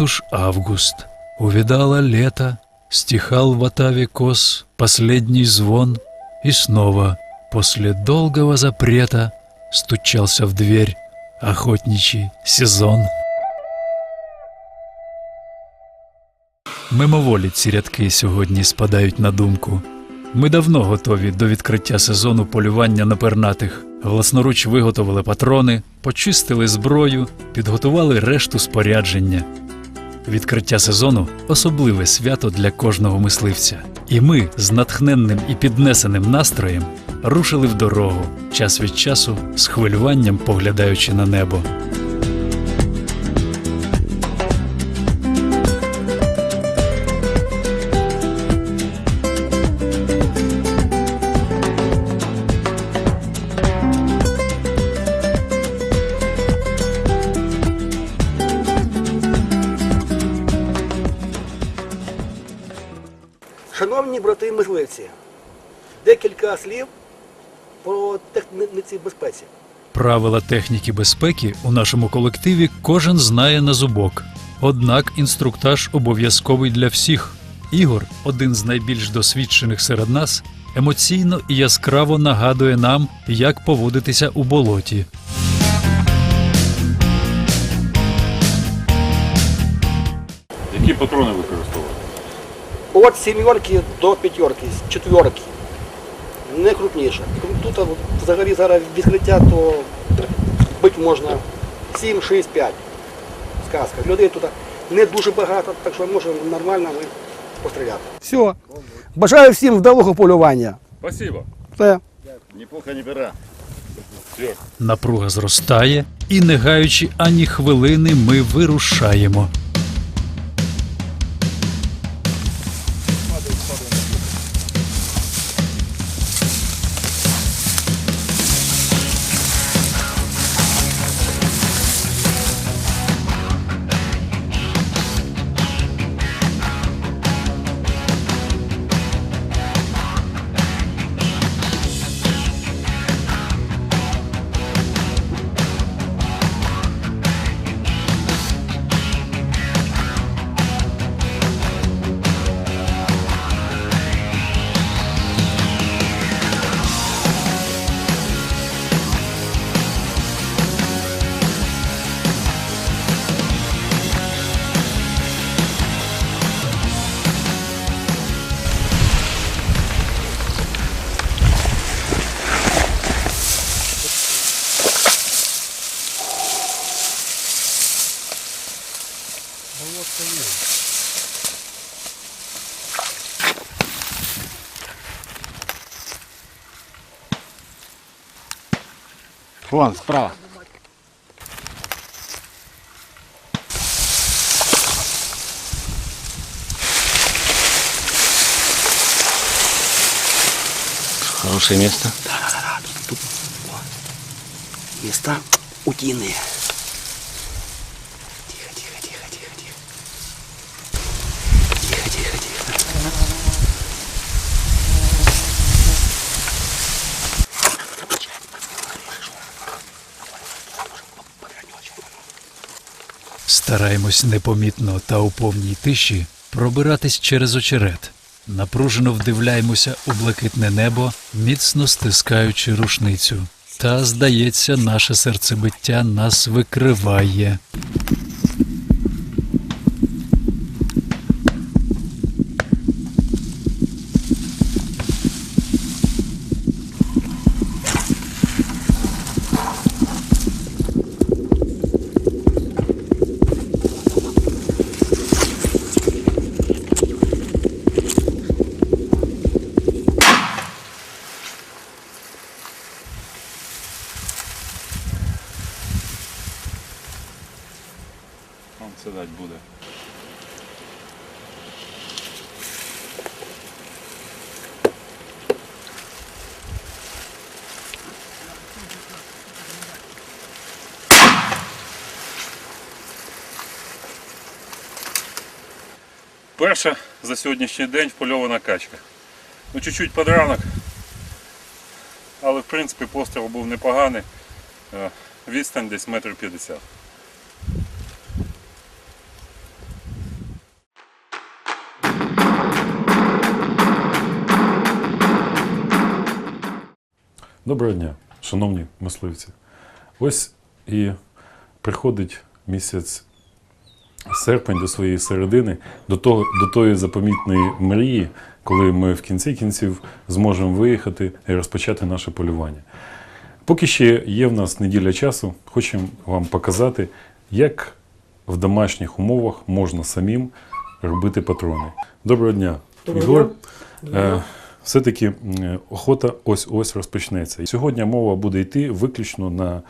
Уж август, увидало лето, стихал в Отаве кос последний звон, и снова, после долгого запрета, стучался в дверь охотничий сезон. Мимоволі ці рядки сьогодні спадають на думку. Ми давно готові до відкриття сезону полювання на пернатих. Власноруч виготовили патрони, почистили зброю, підготували решту спорядження. Відкриття сезону особливе свято для кожного мисливця. І ми з натхненним і піднесеним настроєм рушили в дорогу, час від часу з хвилюванням поглядаючи на небо. Шановні брати і мисливці, декілька слів про техніці безпеці. Правила техніки безпеки у нашому колективі кожен знає на зубок. Однак інструктаж обов'язковий для всіх. Ігор, один з найбільш досвідчених серед нас, емоційно і яскраво нагадує нам, як поводитися у болоті. Які патрони використовувати? От сімерки до п'ятерки, з четверки. Не крупніше. Тут взагалі зараз відкриття, то бити можна 7, 6, 5. Сказка. Людей тут не дуже багато, так що можемо нормально ми постріляти. Все. Бажаю всім вдалого полювання. Спасибо. Все. Ні пуха, ні пера. Все. Напруга зростає, і, не гаючи ані хвилини, ми вирушаємо. Вон, справа. Хорошее место. Да-да-да, тут, тут о, места утиные. Стараємось непомітно та у повній тиші пробиратись через очерет. Напружено вдивляємося у блакитне небо, міцно стискаючи рушницю. Та, здається, наше серцебиття нас викриває. Дать буде. Перша за сьогоднішній день впольована качка. Ну, чуть-чуть під ранок, але в принципі постріл був непоганий. Е, Відстань десь метр п'ятдесят. Доброго дня, шановні мисливці. Ось і приходить місяць серпень до своєї середини, до, того, до тої запомітної мрії, коли ми в кінці кінців зможемо виїхати і розпочати наше полювання. Поки ще є в нас неділя часу, хочемо вам показати, як в домашніх умовах можна самим робити патрони. Доброго дня, Доброго Ігор. дня. Все-таки охота ось-ось розпочнеться. І Сьогодні мова буде йти виключно на,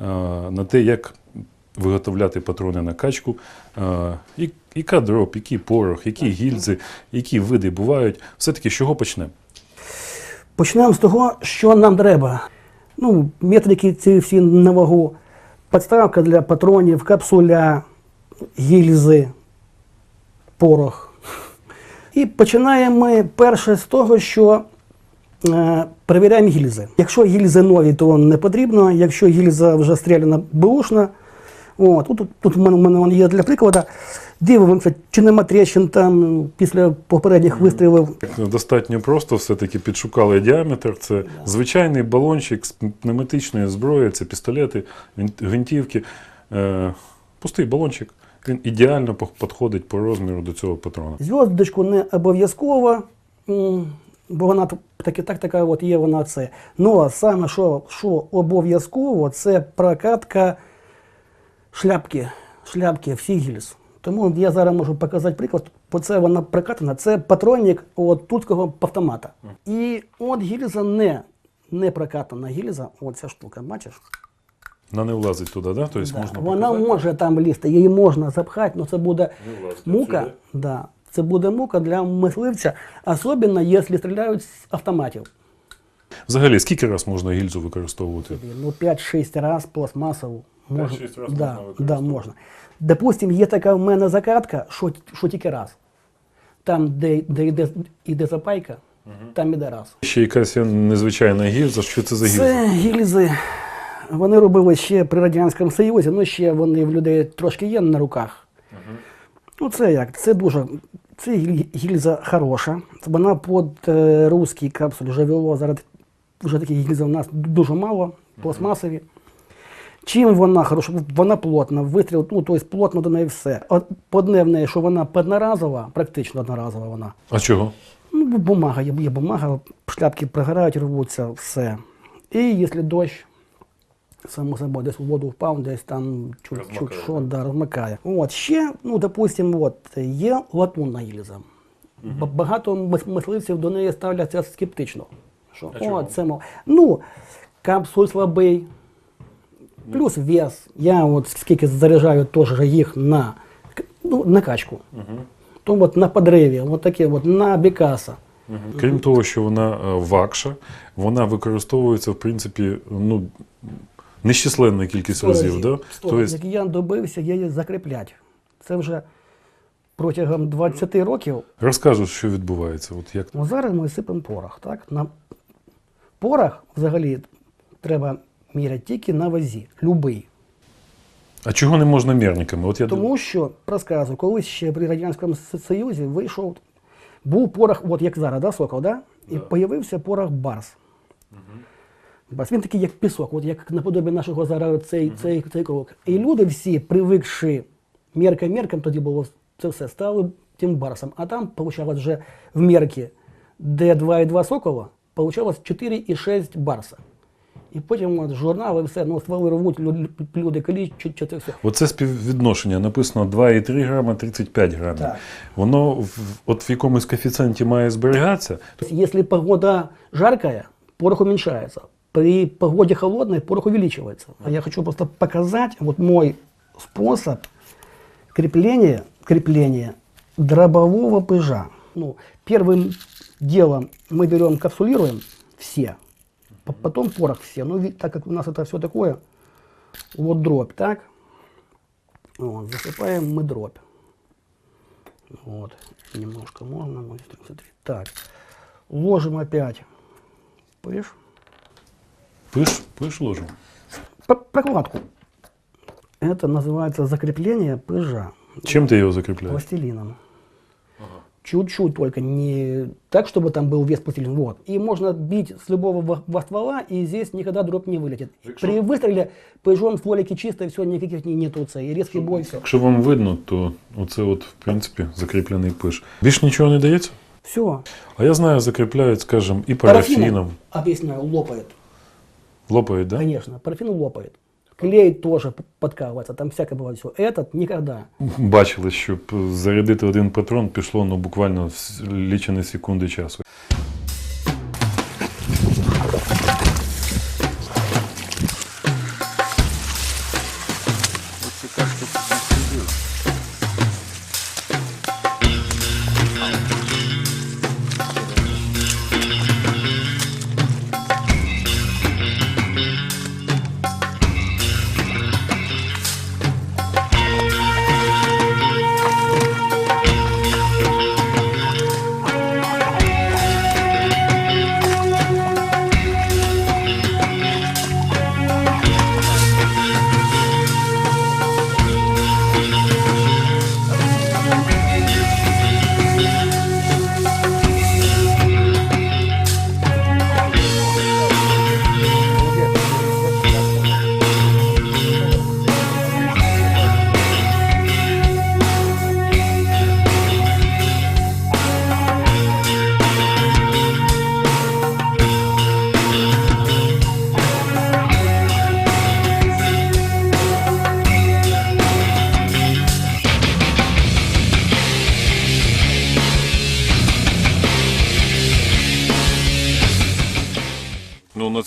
е, на те, як виготовляти патрони на качку, е, і- яка дроб, який порох, які гільзи, які види бувають. Все-таки з чого почнемо? Почнемо з того, що нам треба. Ну, метрики ці всі на вагу. Подставка для патронів, капсуля, гільзи, порох. І починаємо ми перше з того, що е, перевіряємо гільзи. Якщо гільзи нові, то не потрібно. Якщо гільза вже стріляна бушна, от, тут, тут в мене, в мене є для прикладу. Дивимося, чи нема тріщин там після попередніх вистрілів. Достатньо просто все-таки підшукали діаметр. Це звичайний балончик з пневматичної зброї, це пістолети, гвинтівки. Е, пустий балончик. Він ідеально підходить по розміру до цього патрона. Зв'язочку не обов'язково, бо вона т- таки, так така от є вона це. Ну, саме що, що обов'язково, це прокатка шляпки, шляпки всіх гільз. Тому я зараз можу показати приклад, бо це вона прокатана. Це патронник от турського автомата. І от гільза не, не прокатана гільза, от ця штука, бачиш? Вона не влазить туди, да? тобто Да. можна Вона показати? може там лізти, її можна запхати, але це буде мука. Да, це буде мука для мисливця, особливо якщо стріляють з автоматів. Взагалі, скільки раз можна гільзу використовувати? Ну, 5-6 разів пластмасову. Можна, 5-6 раз да, можна да, можна. Допустим, є така в мене закатка, що, що тільки раз. Там, де, де йде, йде запайка, там іде раз. Ще якась незвичайна гільза. Що це за гільза? Це гільзи. Вони робили ще при Радянському Союзі, ну ще вони в людей трошки є на руках. Ну, це як? Це дуже. Це гіль- гільза хороша. Вона під е, русський капсуль живело. Зараз вже таких гільз у нас дуже мало, пластмасові. Чим вона хороша? Вона плотна, вистріл, ну, тобто плотно до неї все. Одне в неї, що вона одноразова, практично одноразова вона. А чого? Ну, бумага, є, є бумага, шляпки прогорають, рвуться, все. І якщо дощ, само собою, десь у воду впав, десь там чуть, чуть що, да, розмикає. От, ще, ну, допустимо, от, є латунна гільза. Б- Багато мисливців до неї ставляться скептично. Що, А о, це, мов, ну, капсуль слабий, плюс вес. Я от скільки заряджаю теж їх на, ну, на качку. То от на подриві, от таке от, на бікаса. Крім того, що вона е, вакша, вона використовується, в принципі, ну, нещисленна кількість разів. Да? Сто. Тобто, Як я добився її закріплять. Це вже протягом 20 років. розкажу, що відбувається. От як... Ну, зараз ми сипемо порох. Так? На... Порох взагалі треба міряти тільки на вазі, любий. А чого не можна мірниками? От я Тому що, розказую, колись ще при Радянському Союзі вийшов, був порох, от як зараз, да, сокол, да? і появився порох Барс. Барс. Він такий, як пісок, от як наподобі нашого зараз цей, цей, цей крок. І люди всі, привикши мірка-міркам, тоді було це все, стали тим барсом. А там, виходило, вже в мірки, де 2,2 сокола, вийшло 4,6 барса. І потім от, журнали все, ну, стволи рвуть, лю- люди калічуть, це все. Оце співвідношення написано 2,3 грама 35 грамів. Так. Воно в, от в якомусь коефіцієнті має зберігатися. То есть, Если погода жаркая, порох уменьшается. При погоде холодной порох увеличивается. А я хочу просто показать вот мой способ крепления, крепления дробового пыжа. Ну, первым делом мы берем, капсулируем все, по- потом порох все. Ну, ведь так как у нас это все такое, вот дробь, так? Вот, засыпаем мы дробь. Вот, немножко можно, смотри. Так, ложим опять пыш, Пиш, пиш ложимо. П- прокладку. Это называется закрепление пыжа Чим ти його закріпляєш? пластилином. чуть-чуть только, не так, чтобы там был вес пластилин, вот. И можно бить с любого во- во ствола, и здесь никогда дроп не вылетит. При выстреле пыжом стволики чистые, все, никаких не, нету, це, и резкий бой, все. Якщо вам видно, то оце от, в принципі, закріплений пиш. Більш нічого не дається? Все. А я знаю, закріпляють, скажімо, і парафіном. объясняю, лопает. Лопають, да? Конечно, парафин лопает. Клей тоже п- подкалывается, там всякое бывает все. Этот никогда. Бачили, щоб зарядити один патрон пішло ну, буквально с- лічені секунди часу.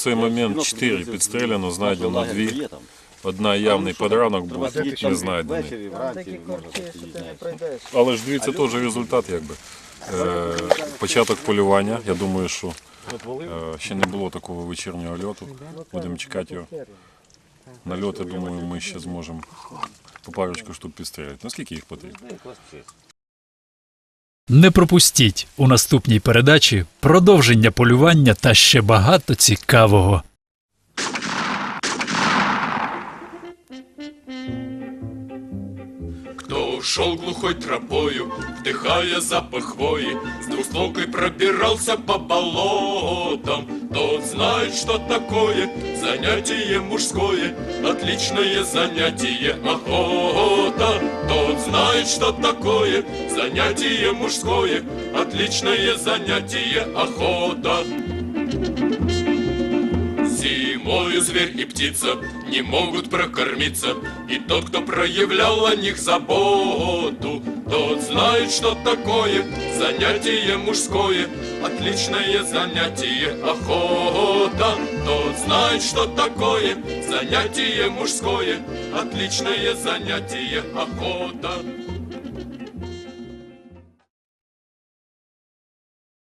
Цей момент 4 підстріляно, знайдено 2. Одна явний подранок був, не знайдений. Але ж дивіться, теж результат, якби. Е, початок полювання. Я думаю, що е, ще не було такого вечірнього льоту. Будемо чекати його. На льот, я думаю, ми ще зможемо по парочку штук підстріляти. Наскільки їх потрібно? Не пропустіть у наступній передачі продовження полювання та ще багато цікавого. Кто ушел глухой тропою, вдыхая запах хвои, С двустволкой пробирался по болотам, Тот знает, что такое занятие мужское, Отличное занятие охота. Тот знает, что такое занятие мужское, Отличное занятие охота. Зимою зверь и птица не могут прокормиться, И тот, кто проявлял о них заботу, Тот знает, что такое занятие мужское, Отличное занятие охота. Тот знает, что такое занятие мужское, Отличное занятие охота.